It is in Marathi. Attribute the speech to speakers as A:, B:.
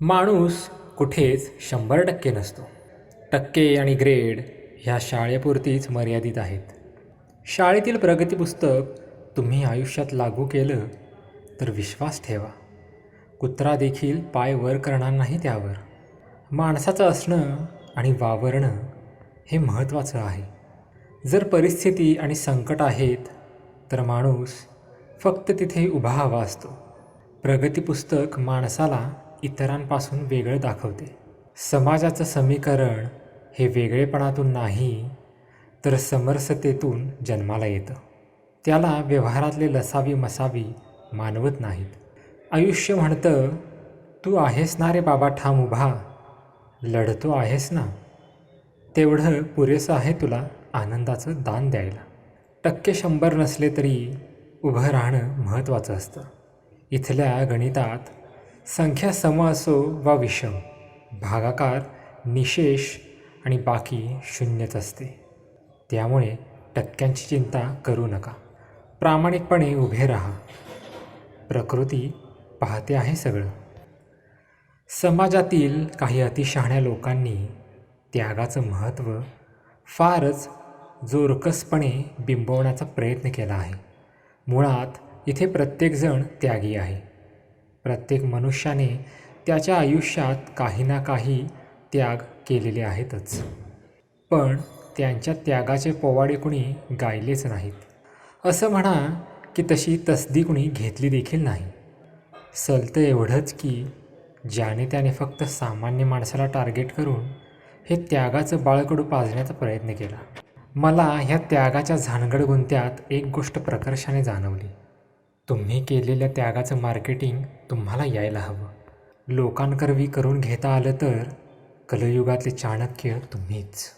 A: माणूस कुठेच शंभर टक्के नसतो. टक्के आणि ग्रेड ह्या शाळेपुरतीच मर्यादित आहेत. शाळेतील प्रगती पुस्तक तुम्ही आयुष्यात लागू केलं तर विश्वास ठेवा. कुत्रा देखील पाय वर करणार नाही त्यावर. माणसाचं असणं आणि वावरणं हे महत्त्वाचं आहे. जर परिस्थिती आणि संकट आहेत तर माणूस फक्त तिथे उभा हवा असतो. प्रगती पुस्तक माणसाला इतरांपासून वेगळं दाखवते. समाजाचं समीकरण हे वेगळेपणातून नाही तर समरसतेतून जन्माला येतं. त्याला व्यवहारातले लसावी मसावी मानवत नाहीत. आयुष्य म्हणतं तू आहेस ना रे बाबा ठाम उभा. लढतो आहेस ना. तेवढं पुरेसं आहे तुला आनंदाचं दान द्यायला. टक्के शंभर नसले तरी उभं राहणं महत्त्वाचं असतं. इथल्या गणितात संख्या सम असो वा विषम भागाकार निशेष आणि बाकी शून्यच असते. त्यामुळे टक्क्यांची चिंता करू नका. प्रामाणिकपणे उभे राहा. प्रकृती पाहते आहे सगळं. समाजातील काही अतिशहाण्या लोकांनी त्यागाचं महत्त्व फारच जोरकसपणे बिंबवण्याचा प्रयत्न केला आहे. मुळात इथे प्रत्येकजण त्यागी आहे. प्रत्येक मनुष्याने त्याच्या आयुष्यात काही ना काही त्याग केलेले आहेतच. पण त्यांच्या त्यागाचे पोवाडे कुणी गायलेच नाहीत. असं म्हणा की तशी तसदी कुणी घेतली देखील नाही. सलतं एवढंच की ज्याने त्याने फक्त सामान्य माणसाला टार्गेट करून हे त्यागाचं बाळकडू पाजण्याचा प्रयत्न केला. मला ह्या त्यागाच्या झानगड गुंत्यात एक गोष्ट प्रकर्षाने जाणवली. तुम्ही केलेल्या त्यागाचं मार्केटिंग तुम्हाला यायला हवं. लोकांकरवी करून घेता आलं तर कलयुगातले चाणक्य तुम्हीच.